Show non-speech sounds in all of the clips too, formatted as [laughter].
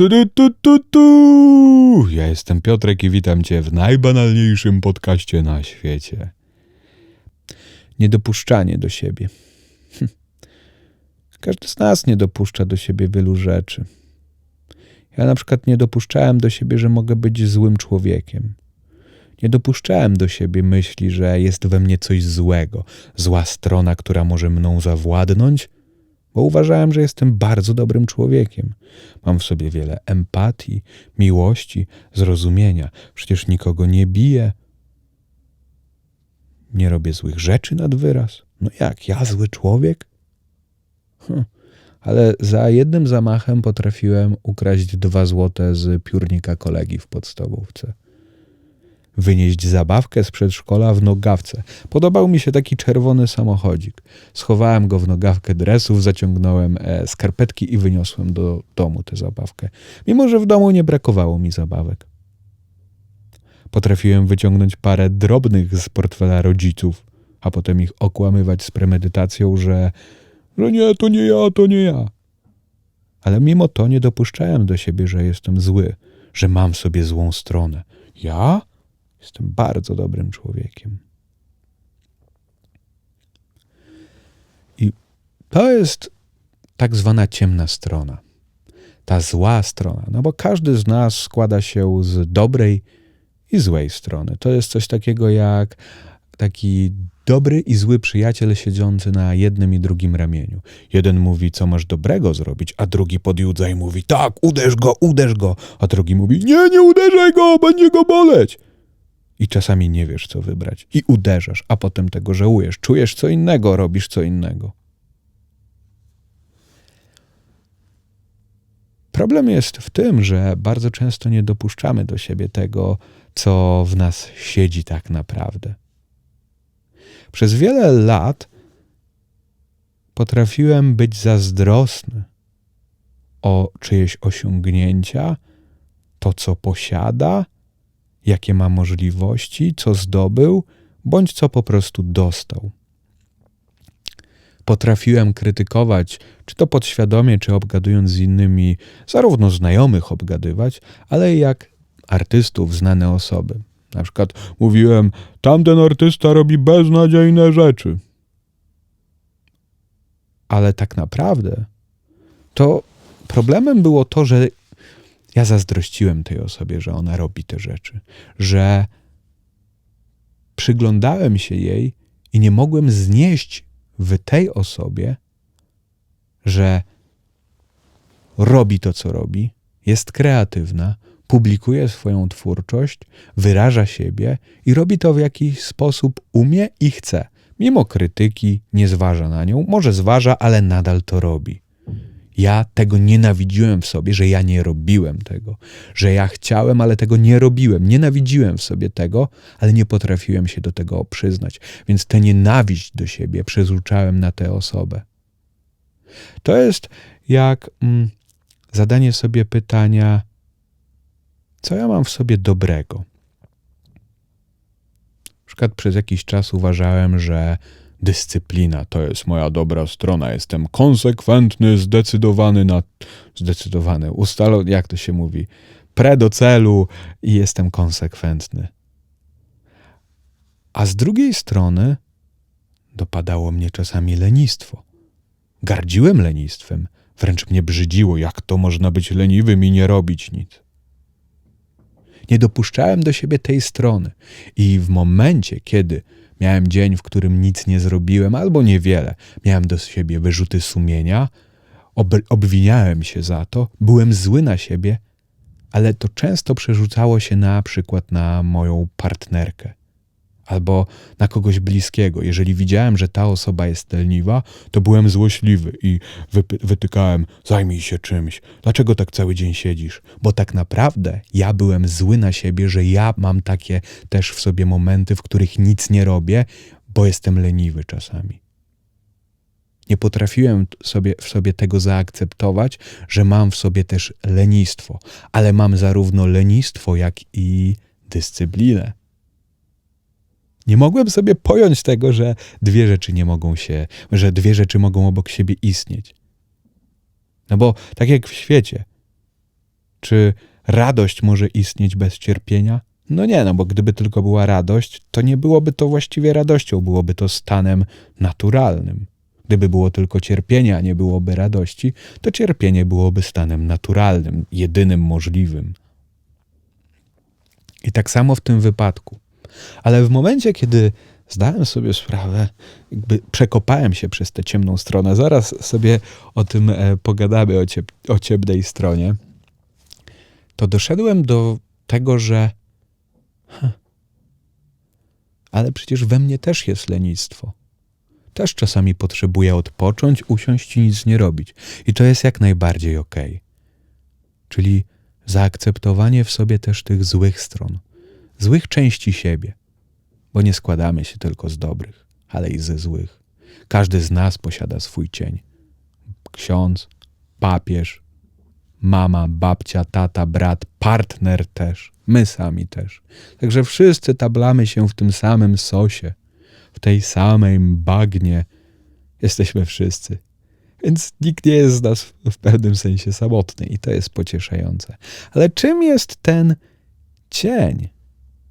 Tu, tu, tu, tu. Ja jestem Piotrek i witam Cię w najbanalniejszym podcaście na świecie. Niedopuszczanie do siebie. Hm. Każdy z nas nie dopuszcza do siebie wielu rzeczy. Ja na przykład nie dopuszczałem do siebie, że mogę być złym człowiekiem. Nie dopuszczałem do siebie myśli, że jest we mnie coś złego, zła strona, która może mną zawładnąć, bo uważałem, że jestem bardzo dobrym człowiekiem. Mam w sobie wiele empatii, miłości, zrozumienia. Przecież nikogo nie biję. Nie robię złych rzeczy nad wyraz. No jak, ja zły człowiek? Hm. Ale za jednym zamachem potrafiłem ukraść dwa złote z piórnika kolegi w podstawówce wynieść zabawkę z przedszkola w nogawce. Podobał mi się taki czerwony samochodzik. Schowałem go w nogawkę dresów, zaciągnąłem e, skarpetki i wyniosłem do domu tę zabawkę. Mimo, że w domu nie brakowało mi zabawek. Potrafiłem wyciągnąć parę drobnych z portfela rodziców, a potem ich okłamywać z premedytacją, że, że nie, to nie ja, to nie ja. Ale mimo to nie dopuszczałem do siebie, że jestem zły, że mam w sobie złą stronę. Ja? Jestem bardzo dobrym człowiekiem. I to jest tak zwana ciemna strona. Ta zła strona, no bo każdy z nas składa się z dobrej i złej strony. To jest coś takiego jak taki dobry i zły przyjaciel siedzący na jednym i drugim ramieniu. Jeden mówi, co masz dobrego zrobić, a drugi podjudza i mówi, tak, uderz go, uderz go, a drugi mówi, nie, nie uderzaj go, będzie go boleć i czasami nie wiesz, co wybrać. I uderzasz, a potem tego żałujesz. Czujesz co innego, robisz co innego. Problem jest w tym, że bardzo często nie dopuszczamy do siebie tego, co w nas siedzi tak naprawdę. Przez wiele lat potrafiłem być zazdrosny o czyjeś osiągnięcia, to co posiada, jakie ma możliwości, co zdobył, bądź co po prostu dostał. Potrafiłem krytykować, czy to podświadomie, czy obgadując z innymi, zarówno znajomych obgadywać, ale jak artystów, znane osoby. Na przykład mówiłem, tamten artysta robi beznadziejne rzeczy. Ale tak naprawdę to problemem było to, że ja zazdrościłem tej osobie, że ona robi te rzeczy, że przyglądałem się jej i nie mogłem znieść w tej osobie, że robi to, co robi, jest kreatywna, publikuje swoją twórczość, wyraża siebie i robi to w jakiś sposób umie i chce. Mimo krytyki nie zważa na nią, może zważa, ale nadal to robi. Ja tego nienawidziłem w sobie, że ja nie robiłem tego, że ja chciałem, ale tego nie robiłem. Nienawidziłem w sobie tego, ale nie potrafiłem się do tego przyznać. Więc tę nienawiść do siebie przerzucałem na tę osobę. To jest jak mm, zadanie sobie pytania, co ja mam w sobie dobrego. Na przykład przez jakiś czas uważałem, że dyscyplina to jest moja dobra strona. Jestem konsekwentny, zdecydowany na. Zdecydowany, ustalony, jak to się mówi? Pre do celu i jestem konsekwentny. A z drugiej strony dopadało mnie czasami lenistwo. Gardziłem lenistwem, wręcz mnie brzydziło, jak to można być leniwym i nie robić nic. Nie dopuszczałem do siebie tej strony, i w momencie, kiedy Miałem dzień, w którym nic nie zrobiłem albo niewiele. Miałem do siebie wyrzuty sumienia, ob obwiniałem się za to, byłem zły na siebie, ale to często przerzucało się na przykład na moją partnerkę albo na kogoś bliskiego. Jeżeli widziałem, że ta osoba jest leniwa, to byłem złośliwy i wytykałem: zajmij się czymś. Dlaczego tak cały dzień siedzisz? Bo tak naprawdę ja byłem zły na siebie, że ja mam takie też w sobie momenty, w których nic nie robię, bo jestem leniwy czasami. Nie potrafiłem sobie, w sobie tego zaakceptować, że mam w sobie też lenistwo, ale mam zarówno lenistwo, jak i dyscyplinę. Nie mogłem sobie pojąć tego, że dwie rzeczy nie mogą się, że dwie rzeczy mogą obok siebie istnieć. No bo tak jak w świecie, Czy radość może istnieć bez cierpienia? No nie, no bo gdyby tylko była radość, to nie byłoby to właściwie radością, byłoby to stanem naturalnym. Gdyby było tylko cierpienie, a nie byłoby radości, to cierpienie byłoby stanem naturalnym, jedynym możliwym. I tak samo w tym wypadku. Ale w momencie, kiedy zdałem sobie sprawę, jakby przekopałem się przez tę ciemną stronę, zaraz sobie o tym e, pogadamy, o, ciep o ciemnej stronie, to doszedłem do tego, że huh, ale przecież we mnie też jest lenistwo. Też czasami potrzebuję odpocząć, usiąść i nic nie robić. I to jest jak najbardziej okej. Okay. Czyli zaakceptowanie w sobie też tych złych stron, złych części siebie, bo nie składamy się tylko z dobrych, ale i ze złych. Każdy z nas posiada swój cień. Ksiądz, papież, mama, babcia, tata, brat, partner też, my sami też. Także wszyscy tablamy się w tym samym sosie, w tej samej bagnie. Jesteśmy wszyscy. Więc nikt nie jest z nas w pewnym sensie samotny i to jest pocieszające. Ale czym jest ten cień?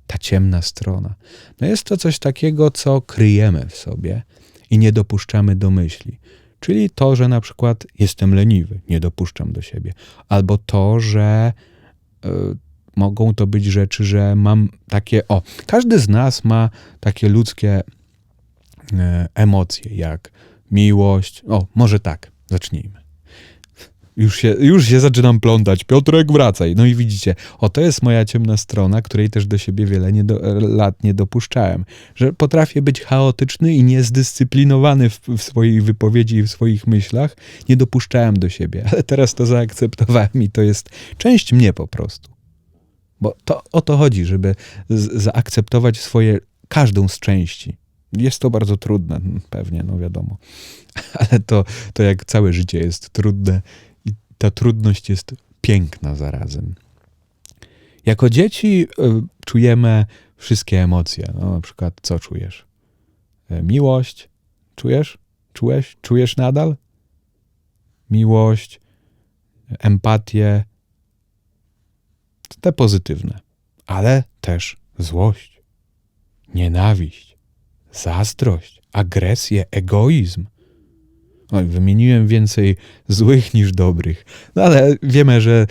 Ta ciemna strona. No jest to coś takiego, co kryjemy w sobie i nie dopuszczamy do myśli. Czyli to, że na przykład jestem leniwy, nie dopuszczam do siebie, albo to, że y, mogą to być rzeczy, że mam takie. O, każdy z nas ma takie ludzkie y, emocje, jak miłość. O, może tak, zacznijmy. Już się, już się zaczynam plątać. Piotrek, wracaj. No i widzicie, o to jest moja ciemna strona, której też do siebie wiele nie do, lat nie dopuszczałem. Że potrafię być chaotyczny i niezdyscyplinowany w, w swojej wypowiedzi i w swoich myślach. Nie dopuszczałem do siebie, ale teraz to zaakceptowałem i to jest część mnie po prostu. Bo to o to chodzi, żeby z, zaakceptować swoje, każdą z części. Jest to bardzo trudne, pewnie, no wiadomo. [laughs] Ale to, to jak całe życie jest trudne ta trudność jest piękna zarazem. Jako dzieci y, czujemy wszystkie emocje. No, na przykład, co czujesz? E, miłość. Czujesz? Czułeś? Czujesz nadal? Miłość, empatię. Te pozytywne, ale też złość, nienawiść, zazdrość, agresję, egoizm. Oj, wymieniłem więcej złych niż dobrych. No ale wiemy, że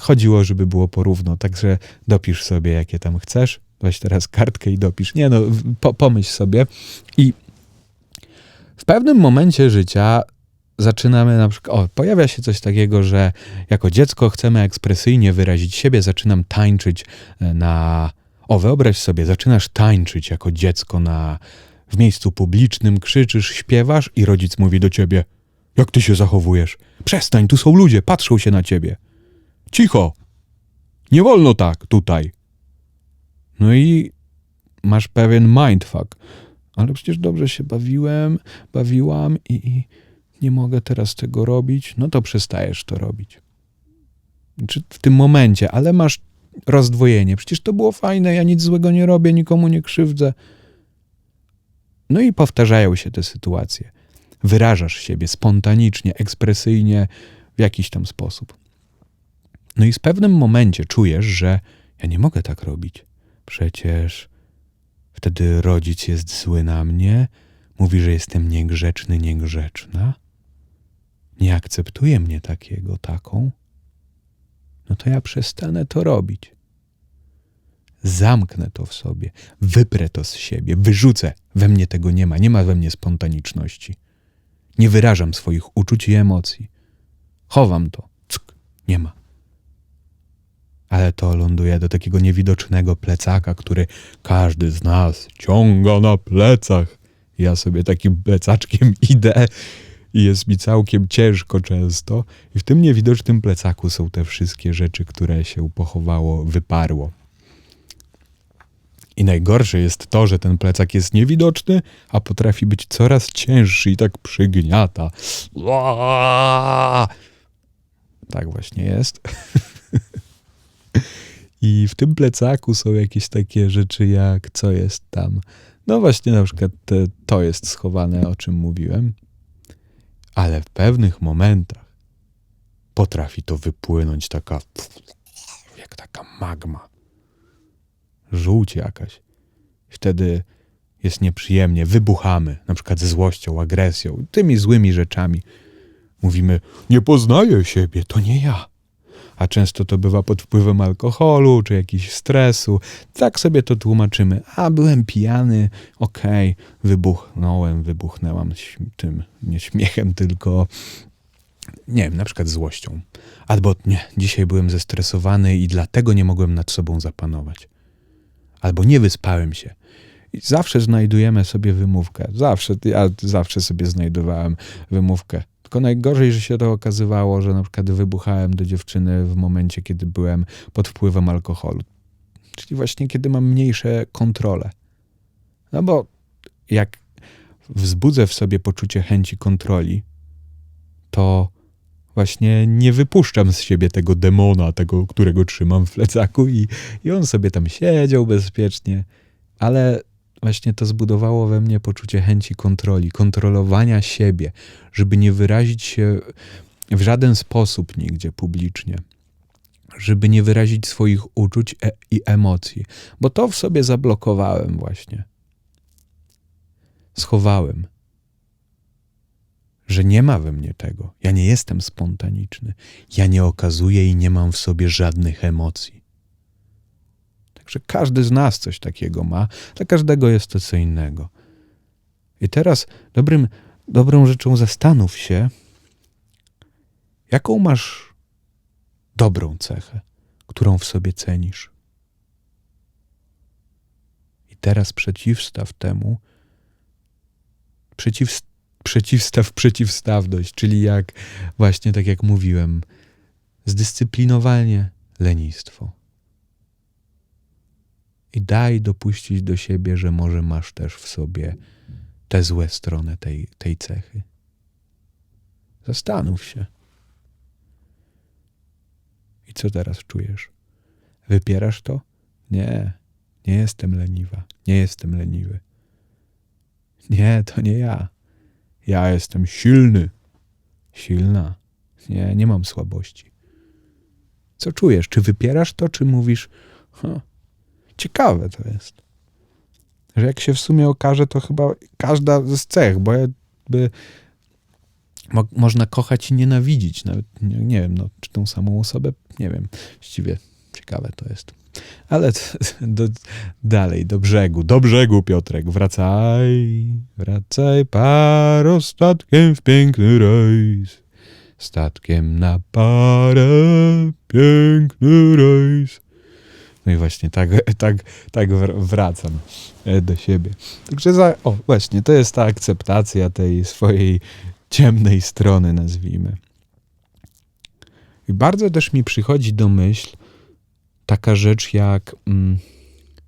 chodziło, żeby było porówno, także dopisz sobie, jakie tam chcesz. Weź teraz kartkę i dopisz. Nie no, po, pomyśl sobie. I w pewnym momencie życia zaczynamy na przykład, o, pojawia się coś takiego, że jako dziecko chcemy ekspresyjnie wyrazić siebie, zaczynam tańczyć e, na o, wyobraź sobie, zaczynasz tańczyć jako dziecko na, w miejscu publicznym, krzyczysz, śpiewasz i rodzic mówi do ciebie: Jak ty się zachowujesz? Przestań, tu są ludzie, patrzą się na ciebie. Cicho! Nie wolno tak tutaj. No i masz pewien mindfuck. Ale przecież dobrze się bawiłem, bawiłam i, i nie mogę teraz tego robić. No to przestajesz to robić. Czy w tym momencie, ale masz rozdwojenie. Przecież to było fajne, ja nic złego nie robię, nikomu nie krzywdzę. No i powtarzają się te sytuacje. Wyrażasz siebie spontanicznie, ekspresyjnie, w jakiś tam sposób. No i w pewnym momencie czujesz, że ja nie mogę tak robić. Przecież wtedy rodzic jest zły na mnie, mówi, że jestem niegrzeczny, niegrzeczna, nie akceptuje mnie takiego, taką no to ja przestanę to robić. Zamknę to w sobie, wyprę to z siebie, wyrzucę. We mnie tego nie ma, nie ma we mnie spontaniczności. Nie wyrażam swoich uczuć i emocji. Chowam to. Ck, nie ma. Ale to ląduje do takiego niewidocznego plecaka, który każdy z nas ciąga na plecach. Ja sobie takim plecaczkiem [laughs] idę i jest mi całkiem ciężko często. I w tym niewidocznym plecaku są te wszystkie rzeczy, które się pochowało, wyparło. I najgorsze jest to, że ten plecak jest niewidoczny, a potrafi być coraz cięższy i tak przygniata. Tak właśnie jest. [laughs] I w tym plecaku są jakieś takie rzeczy jak co jest tam. No właśnie na przykład to jest schowane, o czym mówiłem ale w pewnych momentach potrafi to wypłynąć taka, jak taka magma. Żółć jakaś. Wtedy jest nieprzyjemnie, wybuchamy, na przykład ze złością, agresją, tymi złymi rzeczami. Mówimy, nie poznaję siebie, to nie ja. A często to bywa pod wpływem alkoholu czy jakiegoś stresu. Tak sobie to tłumaczymy. A byłem pijany, okej, okay, wybuchnąłem, wybuchnęłam tym, nie śmiechem, tylko nie wiem, na przykład złością. Albo nie, dzisiaj byłem zestresowany i dlatego nie mogłem nad sobą zapanować. Albo nie wyspałem się. I zawsze znajdujemy sobie wymówkę. Zawsze, ja zawsze sobie znajdowałem wymówkę. Tylko najgorzej, że się to okazywało, że na przykład wybuchałem do dziewczyny w momencie, kiedy byłem pod wpływem alkoholu. Czyli właśnie kiedy mam mniejsze kontrole. No bo jak wzbudzę w sobie poczucie chęci kontroli, właśnie nie wypuszczam z siebie tego demona, tego, którego trzymam w plecaku i, i on sobie tam siedział bezpiecznie, ale właśnie to zbudowało we mnie poczucie chęci kontroli, kontrolowania siebie, żeby nie wyrazić się w żaden sposób nigdzie publicznie, żeby nie wyrazić swoich uczuć e i emocji, bo to w sobie zablokowałem właśnie. Schowałem że nie ma we mnie tego. Ja nie jestem spontaniczny. Ja nie okazuję i nie mam w sobie żadnych emocji. Także każdy z nas coś takiego ma, dla każdego jest to co innego. I teraz dobrym, dobrą rzeczą zastanów się, jaką masz dobrą cechę, którą w sobie cenisz. I teraz przeciwstaw temu, przeciw, przeciwstaw przeciwstawność, czyli jak właśnie tak jak mówiłem, zdyscyplinowanie lenistwo. I daj dopuścić do siebie, że może masz też w sobie tę złe stronę tej, tej cechy. Zastanów się. I co teraz czujesz? Wypierasz to? Nie, nie jestem leniwa, nie jestem leniwy. Nie, to nie ja. Ja jestem silny. Silna. Nie, nie mam słabości. Co czujesz? Czy wypierasz to, czy mówisz, ciekawe to jest. Że jak się w sumie okaże, to chyba każda z cech, bo jakby mo można kochać i nienawidzić. Nawet nie, nie wiem, no, czy tą samą osobę, nie wiem. Właściwie ciekawe to jest. Ale [laughs] do, dalej, do brzegu, do brzegu, Piotrek, wracaj, wracaj paro statkiem w piękny rejs. Statkiem na parę, piękny rejs. No i właśnie tak, [laughs] tak, tak wracam e, do siebie. Także za, o, właśnie, to jest ta akceptacja tej swojej ciemnej strony, nazwijmy. I bardzo też mi przychodzi do myśl, taka rzecz jak mm,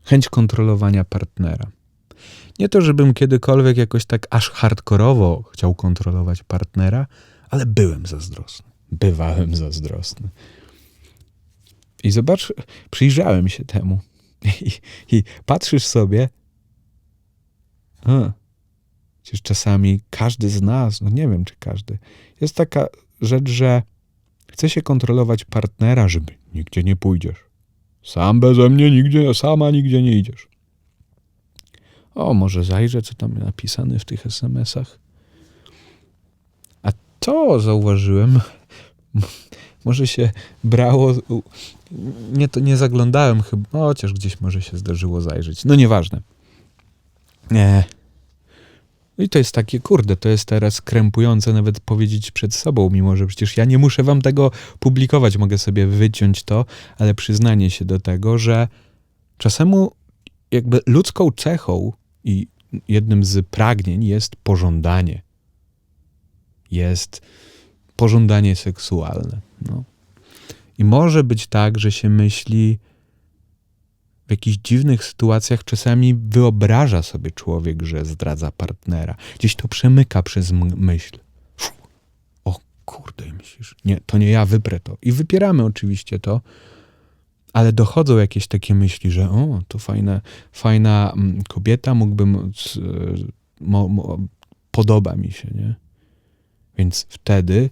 chęć kontrolowania partnera. Nie to, żebym kiedykolwiek jakoś tak aż hardkorowo chciał kontrolować partnera, ale byłem zazdrosny. Bywałem zazdrosny. I zobacz, przyjrzałem się temu. I, i patrzysz sobie. A, przecież czasami każdy z nas, no nie wiem czy każdy, jest taka rzecz, że chce się kontrolować partnera, żeby nigdzie nie pójdziesz. Sam beze mnie nigdzie, sama nigdzie nie idziesz. O, może zajrzę, co tam napisane w tych SMS-ach. A to zauważyłem, [laughs] może się brało. Nie, to nie zaglądałem chyba, chociaż gdzieś może się zdarzyło zajrzeć. No nieważne. Nie. I to jest takie, kurde, to jest teraz krępujące nawet powiedzieć przed sobą, mimo że przecież ja nie muszę wam tego publikować, mogę sobie wyciąć to, ale przyznanie się do tego, że czasemu jakby ludzką cechą i jednym z pragnień jest pożądanie. Jest pożądanie seksualne. No. I może być tak, że się myśli, w jakichś dziwnych sytuacjach czasami wyobraża sobie człowiek, że zdradza partnera. Gdzieś to przemyka przez myśl. O kurde, myślisz, nie, to nie ja wyprę to. I wypieramy oczywiście to, ale dochodzą jakieś takie myśli, że o, to fajna, fajna mm, kobieta, mógłbym, mo, mo, podoba mi się, nie? Więc wtedy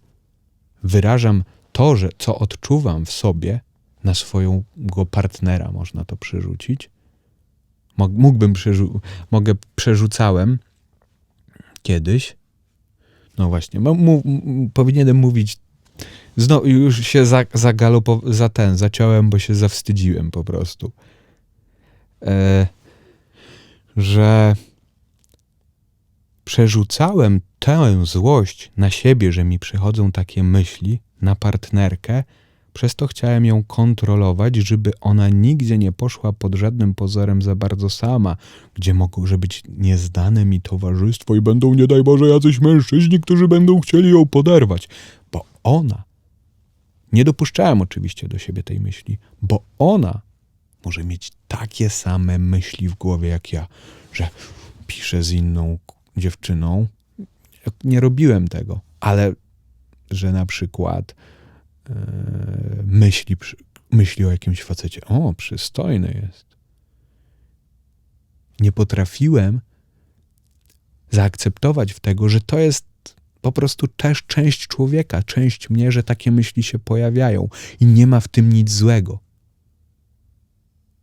wyrażam to, że co odczuwam w sobie, na swojego partnera można to przerzucić. Mógłbym przerzu mogę przerzucałem kiedyś. No właśnie, powinienem mówić. Znowu już się za, za ten, zaciąłem, bo się zawstydziłem po prostu. E, że przerzucałem tę złość na siebie, że mi przychodzą takie myśli, na partnerkę, przez to chciałem ją kontrolować, żeby ona nigdzie nie poszła pod żadnym pozorem za bardzo sama, gdzie może być niezdane mi towarzystwo i będą, nie daj Boże, jacyś mężczyźni, którzy będą chcieli ją poderwać. Bo ona, nie dopuszczałem oczywiście do siebie tej myśli, bo ona może mieć takie same myśli w głowie jak ja, że piszę z inną dziewczyną. Nie robiłem tego, ale że na przykład myśli, myśli o jakimś facecie, o, przystojny jest. Nie potrafiłem zaakceptować w tego, że to jest po prostu też część człowieka, część mnie, że takie myśli się pojawiają i nie ma w tym nic złego.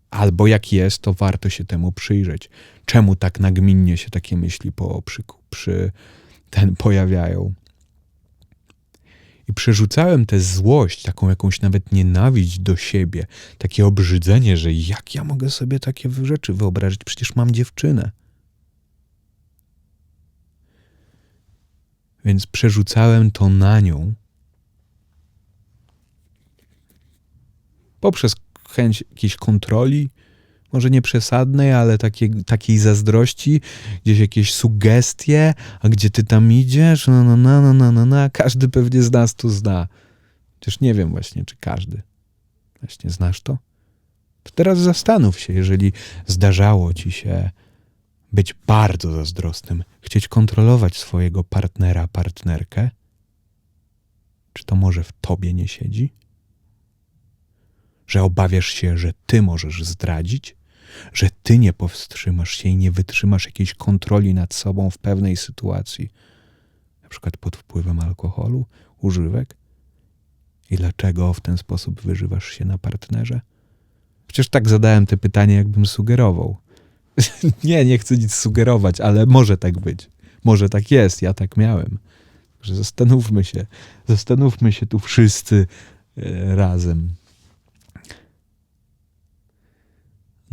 Albo jak jest, to warto się temu przyjrzeć. Czemu tak nagminnie się takie myśli po, przy, przy ten pojawiają? I przerzucałem tę złość, taką jakąś nawet nienawiść do siebie, takie obrzydzenie, że jak ja mogę sobie takie rzeczy wyobrazić, przecież mam dziewczynę. Więc przerzucałem to na nią poprzez chęć jakiejś kontroli, może nie przesadnej, ale takie, takiej zazdrości, gdzieś jakieś sugestie, a gdzie ty tam idziesz, no, no, no, no, no, no, no. każdy pewnie z nas to zna. Chociaż nie wiem właśnie, czy każdy. Właśnie znasz to? To teraz zastanów się, jeżeli zdarzało ci się być bardzo zazdrosnym, chcieć kontrolować swojego partnera, partnerkę, czy to może w tobie nie siedzi? Że obawiasz się, że ty możesz zdradzić? Że ty nie powstrzymasz się i nie wytrzymasz jakiejś kontroli nad sobą w pewnej sytuacji, na przykład pod wpływem alkoholu, używek? I dlaczego w ten sposób wyżywasz się na partnerze? Przecież tak zadałem te pytanie, jakbym sugerował. [laughs] nie, nie chcę nic sugerować, ale może tak być. Może tak jest, ja tak miałem. Także zastanówmy się, zastanówmy się tu wszyscy e, razem.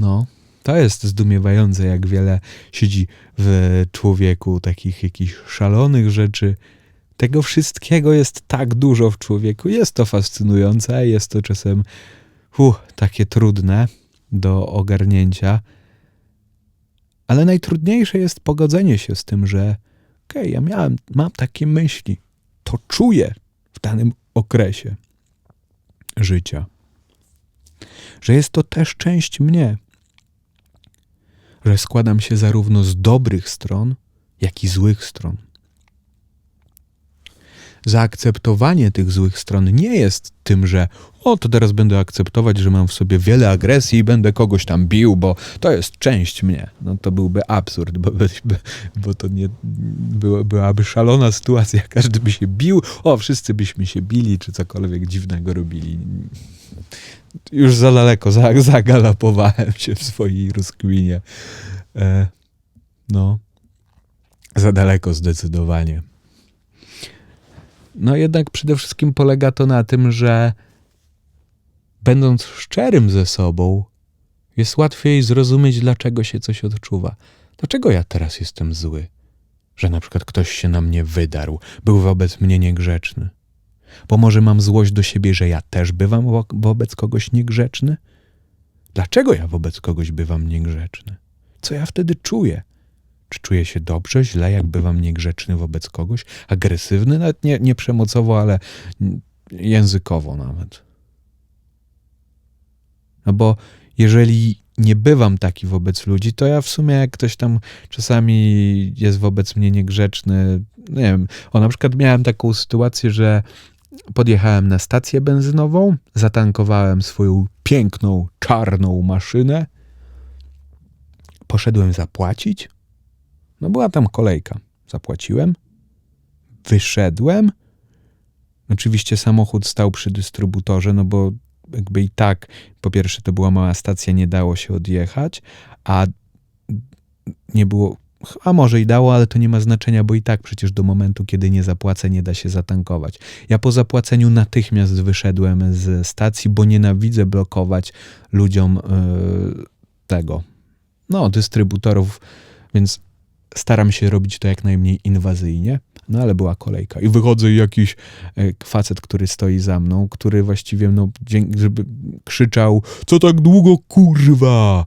No, to jest zdumiewające, jak wiele siedzi w człowieku takich jakichś szalonych rzeczy. Tego wszystkiego jest tak dużo w człowieku. Jest to fascynujące, jest to czasem uh, takie trudne do ogarnięcia. Ale najtrudniejsze jest pogodzenie się z tym, że okej, okay, ja miałem, mam takie myśli, to czuję w danym okresie życia. Że jest to też część mnie, że składam się zarówno z dobrych stron, jak i złych stron. Zaakceptowanie tych złych stron nie jest tym, że o, to teraz będę akceptować, że mam w sobie wiele agresji i będę kogoś tam bił, bo to jest część mnie. No to byłby absurd, bo, bo to nie było, byłaby szalona sytuacja. [laughs] Każdy by się bił, o, wszyscy byśmy się bili, czy cokolwiek dziwnego robili. Już za daleko, za, [laughs] zagalopowałem się w swojej rozkminie. E, no, za daleko zdecydowanie. No jednak przede wszystkim polega to na tym, że będąc szczerym ze sobą, jest łatwiej zrozumieć, dlaczego się coś odczuwa. Dlaczego ja teraz jestem zły? Że na przykład ktoś się na mnie wydarł, był wobec mnie niegrzeczny. Bo może mam złość do siebie, że ja też bywam wo wobec kogoś niegrzeczny? Dlaczego ja wobec kogoś bywam niegrzeczny? Co ja wtedy czuję? Czy czuję się dobrze, źle, jak bywam niegrzeczny wobec kogoś? Agresywny, nawet nie, nie przemocowo, ale językowo nawet. No bo jeżeli nie bywam taki wobec ludzi, to ja w sumie jak ktoś tam czasami jest wobec mnie niegrzeczny, nie wiem, o na przykład miałem taką sytuację, że podjechałem na stację benzynową, zatankowałem swoją piękną, czarną maszynę, poszedłem zapłacić, no była tam kolejka. Zapłaciłem, wyszedłem, Oczywiście samochód stał przy dystrybutorze, no bo jakby i tak, po pierwsze to była mała stacja, nie dało się odjechać, a nie było, a może i dało, ale to nie ma znaczenia, bo i tak przecież do momentu, kiedy nie zapłacę, nie da się zatankować. Ja po zapłaceniu natychmiast wyszedłem z stacji, bo nienawidzę blokować ludziom yy, tego, no, dystrybutorów, więc staram się robić to jak najmniej inwazyjnie. No ale była kolejka. I wychodzę jakiś e, facet, który stoi za mną, który właściwie, no, żeby krzyczał, co tak długo, kurwa?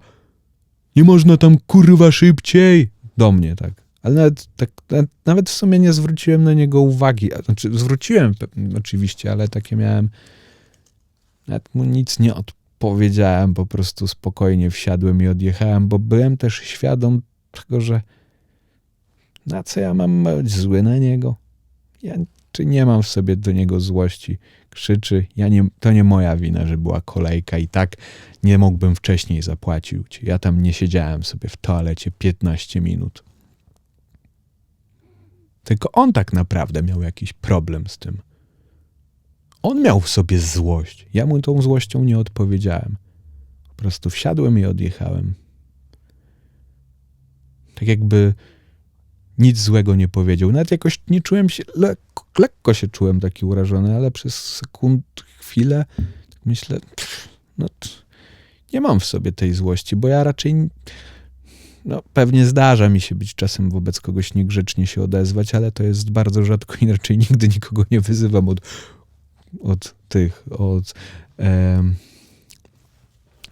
Nie można tam, kurwa, szybciej? Do mnie, tak. Ale nawet, tak, nawet w sumie nie zwróciłem na niego uwagi. Znaczy, zwróciłem oczywiście, ale takie miałem. Nawet mu nic nie odpowiedziałem, po prostu spokojnie wsiadłem i odjechałem, bo byłem też świadom tego, że na co ja mam być zły na niego? Ja czy nie mam w sobie do niego złości? Krzyczy, ja nie, to nie moja wina, że była kolejka i tak nie mógłbym wcześniej zapłacić. Ja tam nie siedziałem sobie w toalecie 15 minut. Tylko on tak naprawdę miał jakiś problem z tym. On miał w sobie złość. Ja mu tą złością nie odpowiedziałem. Po prostu wsiadłem i odjechałem. Tak jakby nic złego nie powiedział. Nawet jakoś nie czułem się, lekko, lekko się czułem taki urażony, ale przez sekund, chwilę tak myślę, pff, no nie mam w sobie tej złości, bo ja raczej, no pewnie zdarza mi się być czasem wobec kogoś niegrzecznie się odezwać, ale to jest bardzo rzadko i raczej nigdy nikogo nie wyzywam od, od tych, od, e,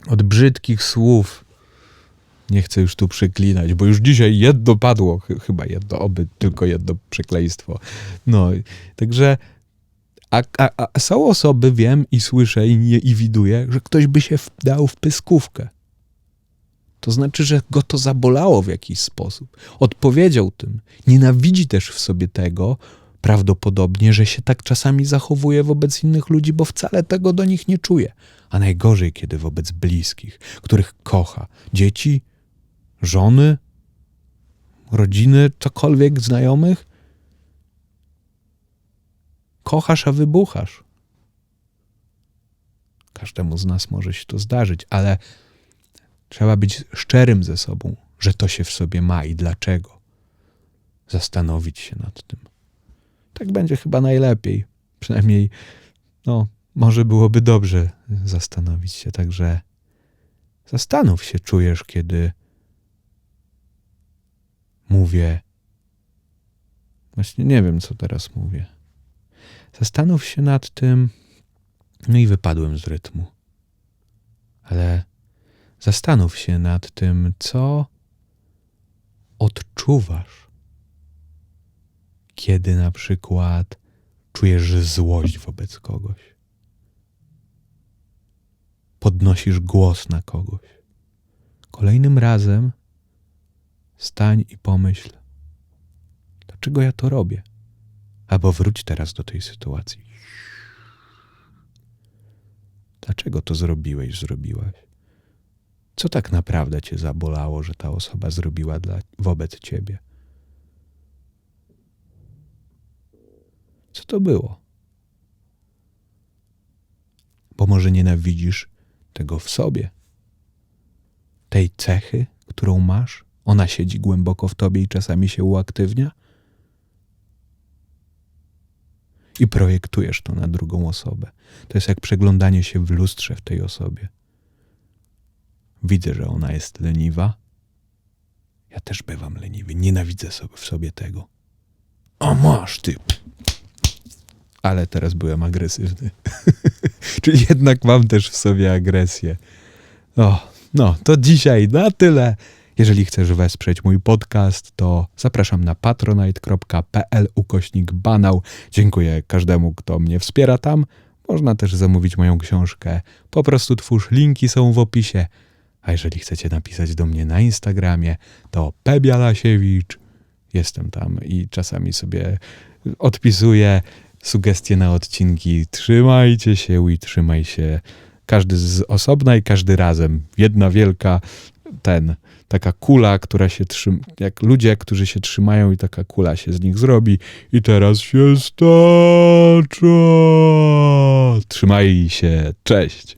od brzydkich słów, nie chcę już tu przeklinać, bo już dzisiaj jedno padło, chyba jedno, oby tylko jedno przekleństwo. No, także a, a, a są osoby, wiem i słyszę i, nie, i widuję, że ktoś by się dał w pyskówkę. To znaczy, że go to zabolało w jakiś sposób. Odpowiedział tym. Nienawidzi też w sobie tego, prawdopodobnie, że się tak czasami zachowuje wobec innych ludzi, bo wcale tego do nich nie czuje. A najgorzej, kiedy wobec bliskich, których kocha. Dzieci, żony, rodziny, cokolwiek, znajomych. Kochasz, a wybuchasz. Każdemu z nas może się to zdarzyć, ale trzeba być szczerym ze sobą, że to się w sobie ma i dlaczego. Zastanowić się nad tym. Tak będzie chyba najlepiej. Przynajmniej, no, może byłoby dobrze zastanowić się. Także zastanów się, czujesz, kiedy mówię. Właśnie nie wiem, co teraz mówię. Zastanów się nad tym. No i wypadłem z rytmu. Ale zastanów się nad tym, co odczuwasz, kiedy na przykład czujesz złość wobec kogoś. Podnosisz głos na kogoś. Kolejnym razem Stań i pomyśl, dlaczego ja to robię? Albo wróć teraz do tej sytuacji. Dlaczego to zrobiłeś, zrobiłaś? Co tak naprawdę cię zabolało, że ta osoba zrobiła dla, wobec ciebie? Co to było? Bo może nienawidzisz tego w sobie, tej cechy, którą masz, ona siedzi głęboko w tobie i czasami się uaktywnia? I projektujesz to na drugą osobę. To jest jak przeglądanie się w lustrze w tej osobie. Widzę, że ona jest leniwa. Ja też bywam leniwy. Nienawidzę sobie w sobie tego. O, masz ty. Ale teraz byłem agresywny. [laughs] Czyli jednak mam też w sobie agresję. O, no, to dzisiaj na tyle. Jeżeli chcesz wesprzeć mój podcast, to zapraszam na patronite.pl ukośnik banał. Dziękuję każdemu, kto mnie wspiera tam. Można też zamówić moją książkę. Po prostu twórz, linki są w opisie. A jeżeli chcecie napisać do mnie na Instagramie, to Pebialasiewicz. Jestem tam i czasami sobie odpisuję sugestie na odcinki. Trzymajcie się i trzymaj się. Każdy z osobna i każdy razem. Jedna wielka ten taka kula, która się trzyma, jak ludzie, którzy się trzymają i taka kula się z nich zrobi i teraz się stacza. Trzymaj się, cześć.